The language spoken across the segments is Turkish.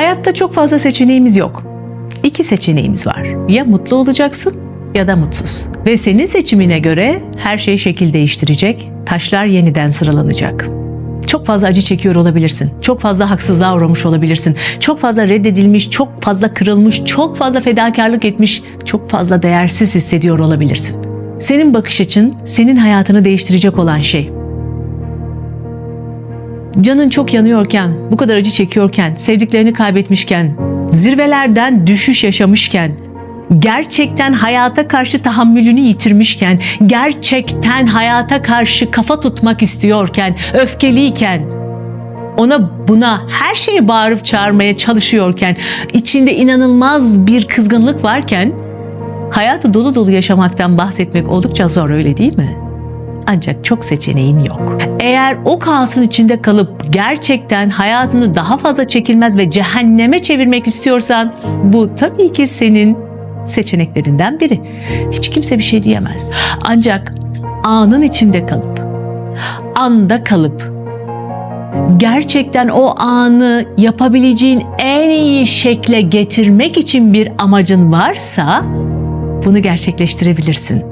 Hayatta çok fazla seçeneğimiz yok. İki seçeneğimiz var. Ya mutlu olacaksın ya da mutsuz. Ve senin seçimine göre her şey şekil değiştirecek, taşlar yeniden sıralanacak. Çok fazla acı çekiyor olabilirsin. Çok fazla haksızlığa uğramış olabilirsin. Çok fazla reddedilmiş, çok fazla kırılmış, çok fazla fedakarlık etmiş, çok fazla değersiz hissediyor olabilirsin. Senin bakış açın, senin hayatını değiştirecek olan şey. Canın çok yanıyorken, bu kadar acı çekiyorken, sevdiklerini kaybetmişken, zirvelerden düşüş yaşamışken, gerçekten hayata karşı tahammülünü yitirmişken, gerçekten hayata karşı kafa tutmak istiyorken, öfkeliyken, ona buna her şeyi bağırıp çağırmaya çalışıyorken, içinde inanılmaz bir kızgınlık varken, hayatı dolu dolu yaşamaktan bahsetmek oldukça zor öyle değil mi? Ancak çok seçeneğin yok. Eğer o kaosun içinde kalıp gerçekten hayatını daha fazla çekilmez ve cehenneme çevirmek istiyorsan bu tabii ki senin seçeneklerinden biri. Hiç kimse bir şey diyemez. Ancak anın içinde kalıp, anda kalıp gerçekten o anı yapabileceğin en iyi şekle getirmek için bir amacın varsa bunu gerçekleştirebilirsin.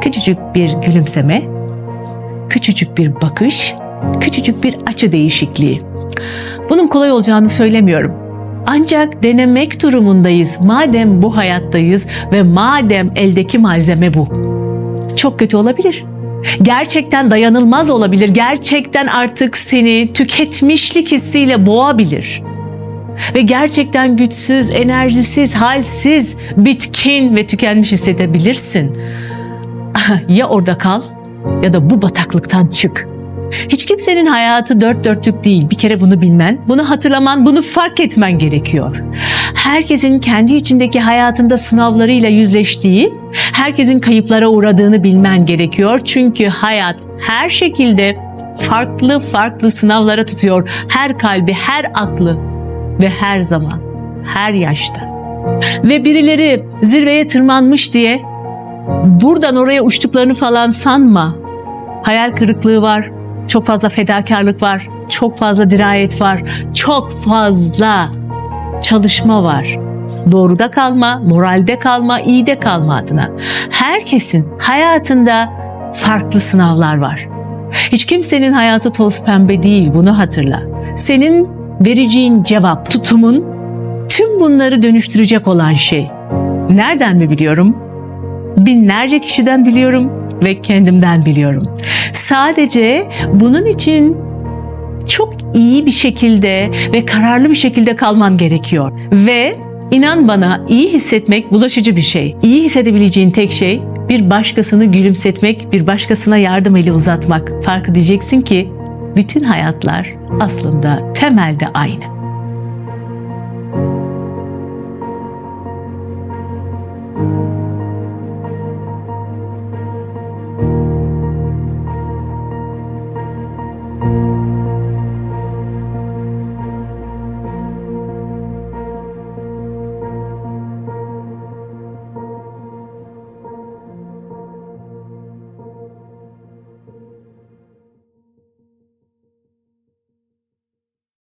Küçücük bir gülümseme, küçücük bir bakış, küçücük bir açı değişikliği. Bunun kolay olacağını söylemiyorum. Ancak denemek durumundayız. Madem bu hayattayız ve madem eldeki malzeme bu. Çok kötü olabilir. Gerçekten dayanılmaz olabilir. Gerçekten artık seni tüketmişlik hissiyle boğabilir. Ve gerçekten güçsüz, enerjisiz, halsiz, bitkin ve tükenmiş hissedebilirsin. Ya orada kal ya da bu bataklıktan çık. Hiç kimsenin hayatı dört dörtlük değil. Bir kere bunu bilmen, bunu hatırlaman, bunu fark etmen gerekiyor. Herkesin kendi içindeki hayatında sınavlarıyla yüzleştiği, herkesin kayıplara uğradığını bilmen gerekiyor. Çünkü hayat her şekilde farklı farklı sınavlara tutuyor. Her kalbi, her aklı ve her zaman, her yaşta. Ve birileri zirveye tırmanmış diye buradan oraya uçtuklarını falan sanma. Hayal kırıklığı var, çok fazla fedakarlık var, çok fazla dirayet var, çok fazla çalışma var. Doğruda kalma, moralde kalma, iyide kalma adına. Herkesin hayatında farklı sınavlar var. Hiç kimsenin hayatı toz pembe değil, bunu hatırla. Senin vereceğin cevap, tutumun tüm bunları dönüştürecek olan şey. Nereden mi biliyorum? Binlerce kişiden biliyorum ve kendimden biliyorum. Sadece bunun için çok iyi bir şekilde ve kararlı bir şekilde kalman gerekiyor. Ve inan bana iyi hissetmek bulaşıcı bir şey. İyi hissedebileceğin tek şey bir başkasını gülümsetmek, bir başkasına yardım eli uzatmak. Farkı diyeceksin ki bütün hayatlar aslında temelde aynı.